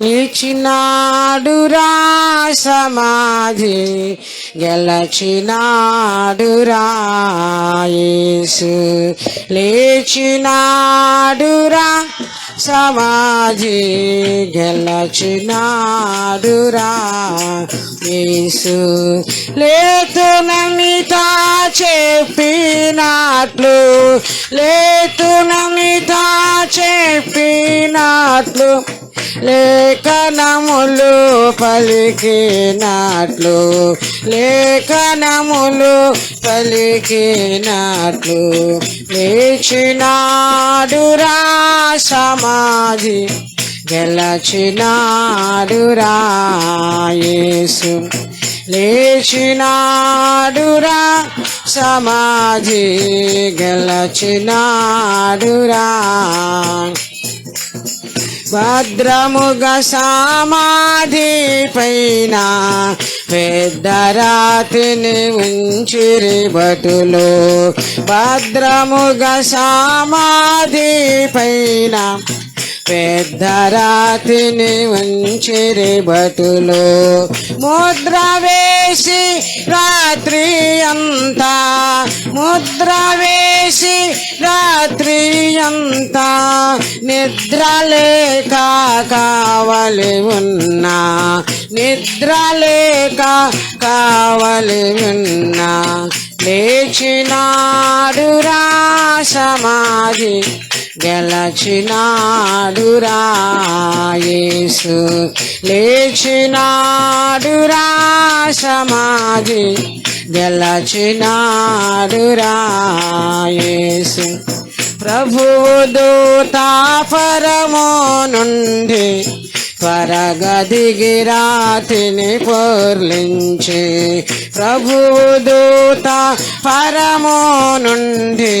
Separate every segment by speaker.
Speaker 1: లేచినాడురా సమాధి గెలచినాడురా యేసు. లేచినాడురా సమాధి గెలచినాడురా యేసు. లేతునమిత చెప్పినట్లు లేతునమిత చెప్పినట్లు లేఖనములు పలికినట్లు లేఖనములు పలికినట్లు లేచినాడురా సమాధి గెలచినాడురా యేసు. లేచినాడురా సమాధి గెలచినాడురా భద్రముగ సమాధి పైన పెద్ద రాతిని ఉంచిరి భటులు. భద్రముగ సమాధి పైన పెద్ద రాతిని ఉంచిరి భటులు. ముద్ర వేసి రాత్రి అంతా ముద్ర వేసి రాత్రి అంతా నిద్ర లేక కావలి ఉన్నా నిద్ర లేక కావలి ఉన్నా. లేచినాడురా సమాధి గెలచినాడురా లేచినాడురా సమాధి. గెలచినాడురా ప్రభు ప్రభువు దూత పరమో నుండి పరగదిగిరాతిని పొర్లించి ప్రభువు దూత పరమో నుండి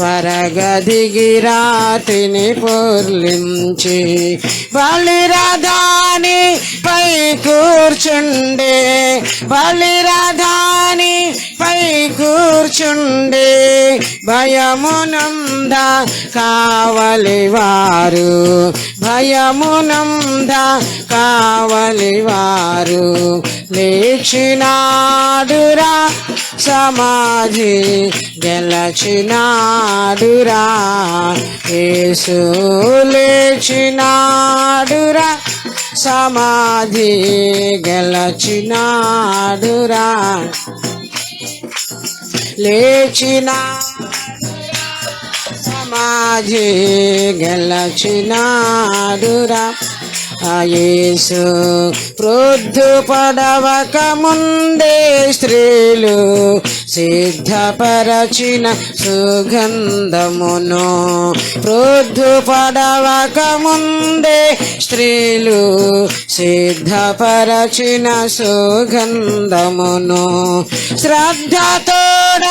Speaker 1: పరగదిగిరాతిని పొర్లించి బలిరధాని పై కూర్చుండే బలిరధాని పై కూర్చుండే భయమునంద కావలి వారు భయమునంద కావలి వారు లేచినాడురా సమాధి గెలచినాడురా. యేసు లేచినాడురా సమాధి గెలచినాడురా. లేచినా సమాధి గెలచినాడురా. ఆయేసు ప్రొద్దు పడవక ముందే స్త్రీలు సిద్ధపరచిన సుగంధమును ప్రొద్దు పడవక ముందే స్త్రీలు సిద్ధపరచిన సుగంధమును శ్రద్ధతోడ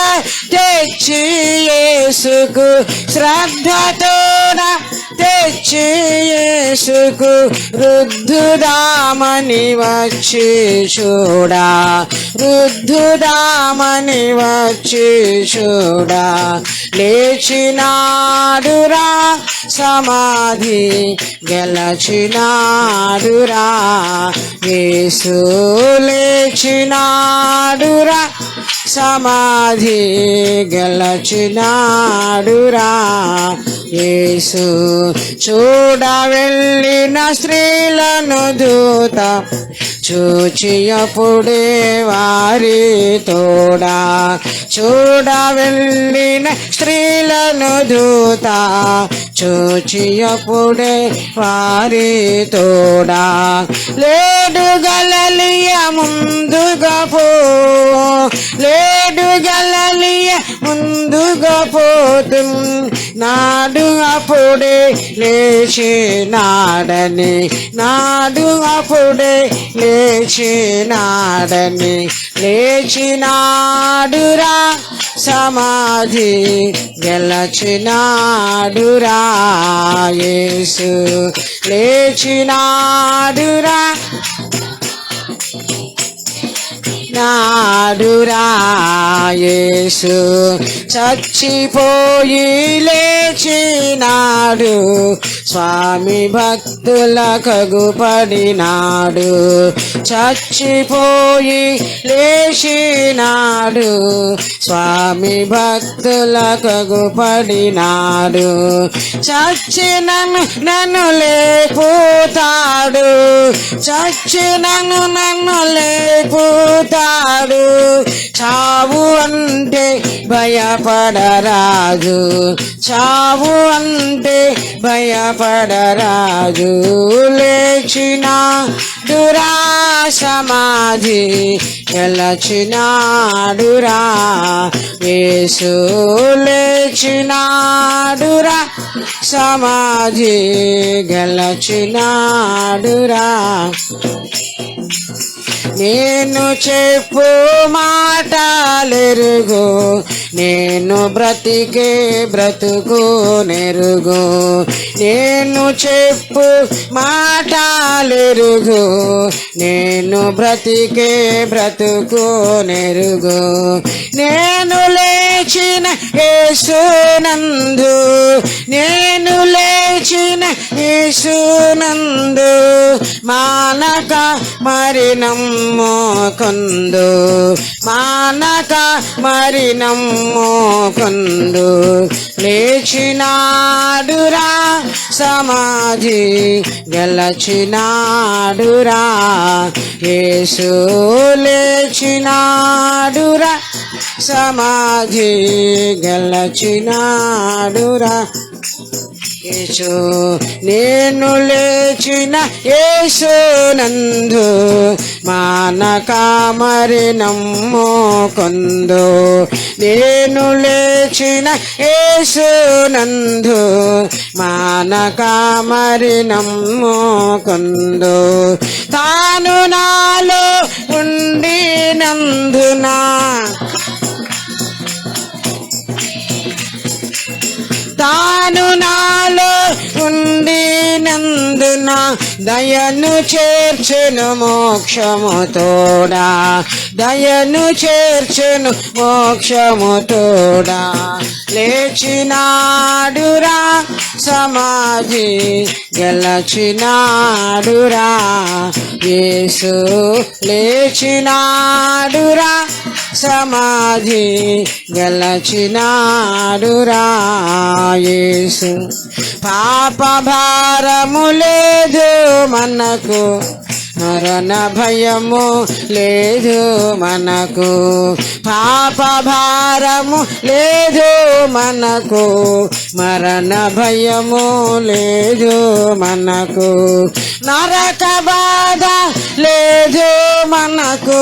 Speaker 1: తెచ్చి యేసుకు శ్రద్ధతోడ తెచ్చి యేసుకు రుద్ధుదామని వచ్చి చూడా రుద్ధుదామని వచ్చి లేచినాడురా సమాధి గెలచినాడురా. యేసు లేచినాడురా సమాధి గెలచినాడురా. యేసు చూడ వెళ్ళిన స్త్రీలను దూత చూచియపుడే వారి తోడా. చూడ వెళ్ళిన స్త్రీలను దూత చూచియపుడే వారి తోడా. లేడు గలలియ ముందుగా పో. లేడు గలలియ ముందుగా పోతు. నాడు అప్పుడే లేచి నాడని. నాడు అప్పుడే లేచి నాడని. లేచినాడురా సమాధి గెలచినాడురా యేసు లేచినాడురా. నాడురాయేసు. చచ్చిపోయి లేచినాడు. స్వామి భక్తుల కగుపడినాడు. చచ్చిపోయి లేచినాడు. స్వామి భక్తుల కగుపడినాడు. చచ్చినను నన్ను లేపుతాడు. చచ్చినను నన్ను లేపుతాడు. చావు అంటే భయపడరాజు చావు అంటే భయపడరాజు లేచిన దురా సమాధి గెలచినాడురా వేసు లేచినాడురా సమాధి గెలచినాడురా నేను చెప్పు మాటలెరుగు. నేను బ్రతికే బ్రతుకు నెరుగు. నేను చెప్పు మాటలెరుగు. నేను బ్రతికే బ్రతుకు నెరుగు. నేను లేచిన యేసునందు. నేను యేసునందు మానక మరి నమ్మో కొందు. మానక మరి కొందు. లేచినాడురా సమాధి గెలచినాడురా. యేసు లేచినాడురా సమాధి గెలచినాడురా. యేసు నేను లేచిన యేసు నందు మానక మరి కొందు. నేను లేచిన యేసు నందు మానక మరి కొందు. తాను నాలో ఉండినందునా దయను చేర్చెను మోక్షముతోడా దయను చేర్చెను మోక్షముతోడా లేచినాడురా సమాధి గెలచినాడురా. యేసు లేచినాడురా సమాధి గెలచినాడురా రాయేసు. పాప భారము లేదు మనకు మరణ భయము లేదు మనకు. పాప భారము లేదు మనకు మరణ భయము లేదు మనకు. నరక బాధ లేదు మనకు.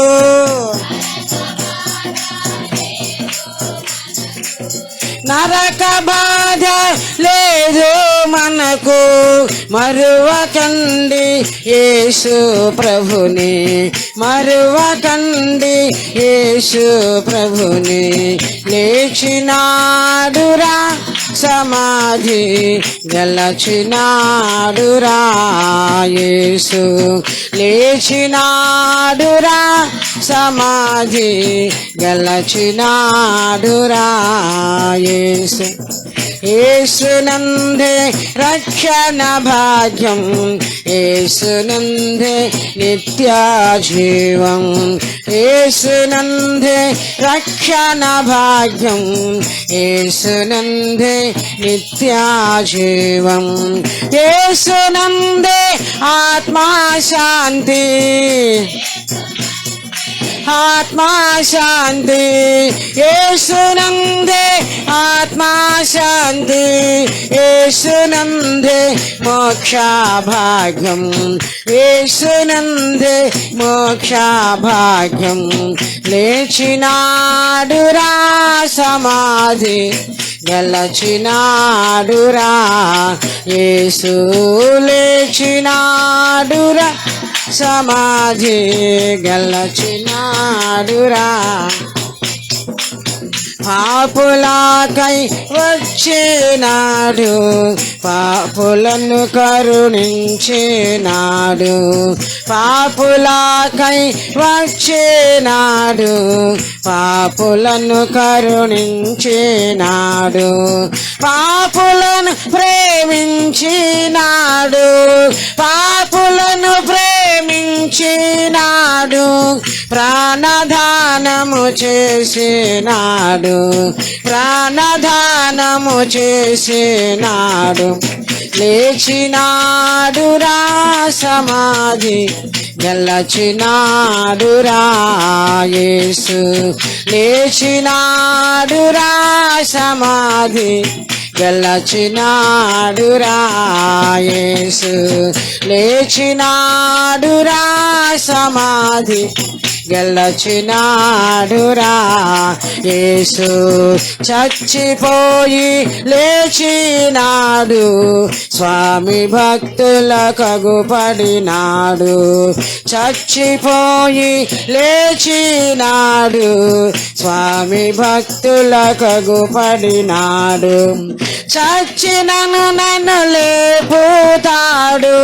Speaker 1: నరక బాధ లేదు మనకు మరువకండి యేసు ప్రభుని. మరువకండి యేసు ప్రభుని. లేచినాడురా. సమాధి గెలచినాడురా యేసు. లేచినాడురా సమాధి గెలచినాడురా యేసు. యేసునందే రక్షణ భాగ్యం యేసునందే నిత్య జీవం యేసునందే రక్షణ భాగ్యం యేసునందే నిత్య జీవం యేసునందే ఆత్మా శాంతి ఆత్మా మోక్షాభాగ్యం. వేసునందే మోక్షాభాగ్యం. లేచినాడురా సమాధి గెలచినాడురా యేసు లేచినాడురా సమాధి గెలచినాడురా పాపులాకై వచ్చినాడు పాపులను కరుణించినాడు. పాపులాకై వచ్చినాడు పాపులను కరుణించినాడు. పాపులను ప్రేమించినాడు పాపులను ప్రేమించినాడు. ప్రాణధానము చేసినాడు. ప్రాణదానము చేసినాడు. లేచినాడు రా సమాధి గెలచినాడు యేసు. లేచినాడు రా సమాధి గెలచినాడు యేసు. లేచినాడు రా సమాధి గెలచినాడురా. యేసు చచ్చిపోయి లేచినాడు. స్వామి భక్తుల కగుపడినాడు. చచ్చిపోయి లేచినాడు. స్వామి భక్తుల కగుపడినాడు. చచ్చినను నన్ను లేపుతాడు.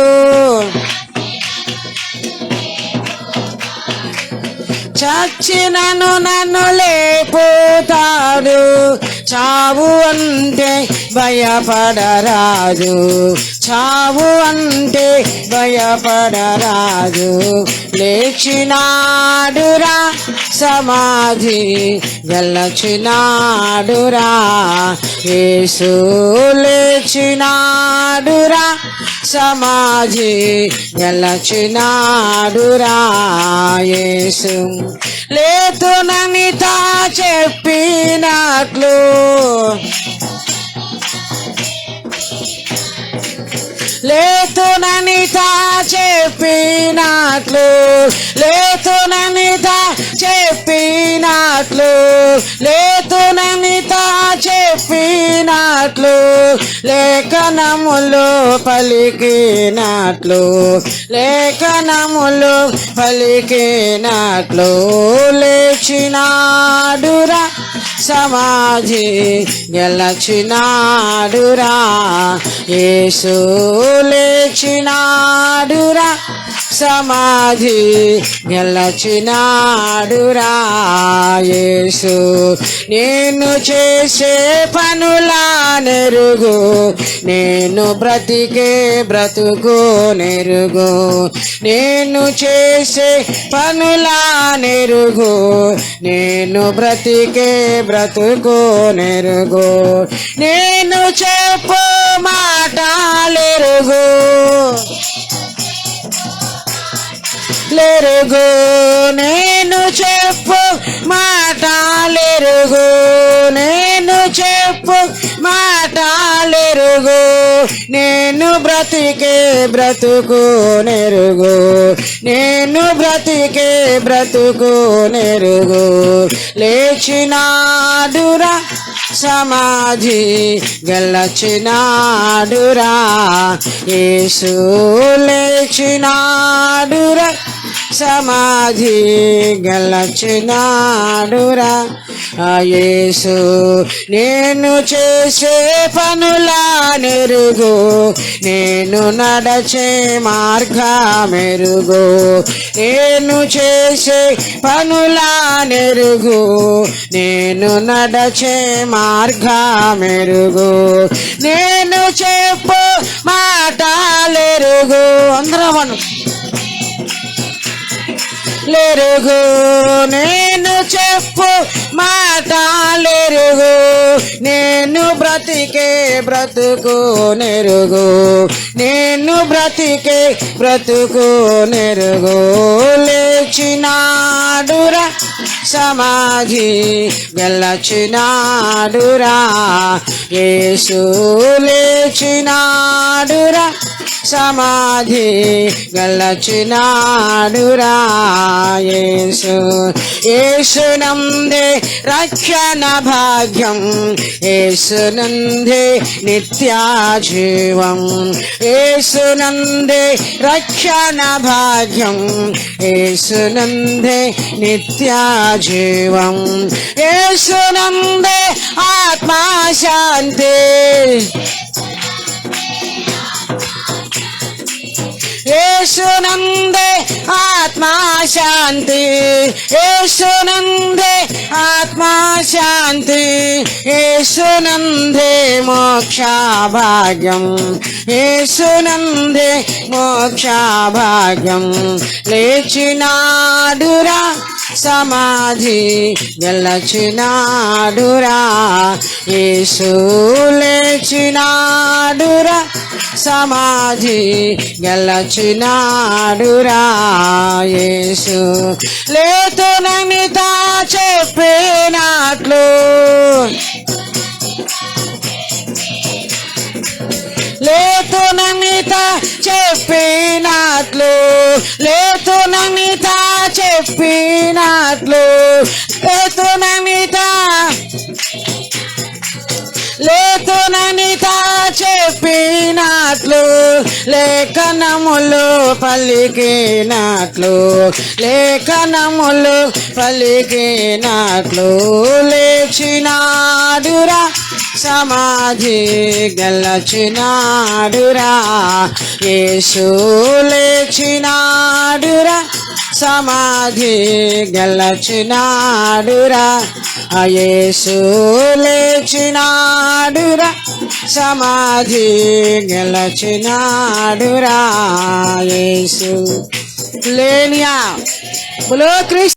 Speaker 1: చచ్చినను నన్ను లేపుతాడు. చావు అంటే భయపడరాదు. చావు అంటే భయపడరాదు. లేచినాడురా సమాధి వెళ్ళచినాడురా. యేసు లేచినాడురా సమాధి గెలచినాడురా రాయేసు లేతునని తా చెప్పినట్లు లేతునని తా చెప్పినట్లు లేతునని తా చెప్పినట్లు లేతునని తా చెప్పినట్లు లేఖనములు పలికినట్లు లేఖనములు పలికినట్లు లేచినాడురా. సమాధి గెలచినాడురా. యేసు లేచినాడురా. సమాధి గెలచినాడురా. యేసు నేను చేసే పనులా నెరుగు. నేను బ్రతికే బ్రతుకు నెరుగు. నేను చేసే పనులా నెరుగు. నేను బ్రతికే బ్రతుకు నెరుగు నేను చెప్పు మాటలెరుగు. లెరుగు. నేను చెప్పు మాటలెరుగు. నేను చెప్పు మాటలెరుగు. నేను బ్రతికే బ్రతుకు నెరుగు. నేను బ్రతికే బ్రతుకు నెరుగు. లేచినాడురా సమాధి గెలచినాడురా. యేసు లేచినాడురా. సమాధి గలచినాడురా. ఆ యేసు నేను చేసే పనులా నెరుగు నేను నడచే మార్గమెరుగు నేను చేసే పనులా నెరుగు నేను నడచే మార్గమెరుగు నేను చెప్పు మాటలెరుగు అందరం లేరుగు నేను చెప్పు మాటలెరుగు నేను బ్రతికే బ్రతుకు నెరుగు. నేను బ్రతికే బ్రతుకు నెరుగు. లేచినాడురా సమాధి వెళ్ళచినాడురా. యేసు లేచినాడురా సమాధి గలచినాడురా యేసు యేసునందే రక్షణ భాగ్యం. యేసునందే నిత్యాజీవం. యేసునందే రక్షణ భాగ్యం. యేసునందే నిత్యాజీవం. యేసునందే ఆత్మశాంతి యేసునందే ఆత్మా శాంతి యేసునందే ఆత్మా శాంతి యేసునందే మోక్ష భాగ్యం యేసునందే మోక్ష భాగ్యం లేచినాడురా సమాధి గెలచినాడురా యేసు లేచినాడురా. సమాధి గెలచినాడురా యేసు లేతునమిత లేతునమిత చెప్పినట్లు లేతునమిత చెప్పినట్లు లేతునమిత లేతుననిత చెప్పినట్లు లేఖనములు పలికినట్లు లేఖనములు పలికినట్లు లేచినాడురా సమాధి గెలచినాడురా యేసు లేచినాడురా. సమాధి గెలచినాడురా. అయేసు లేచినాడురా. సమాధి గెలచినాడురా. యేసు లేనియా. బులో క్రీస్తు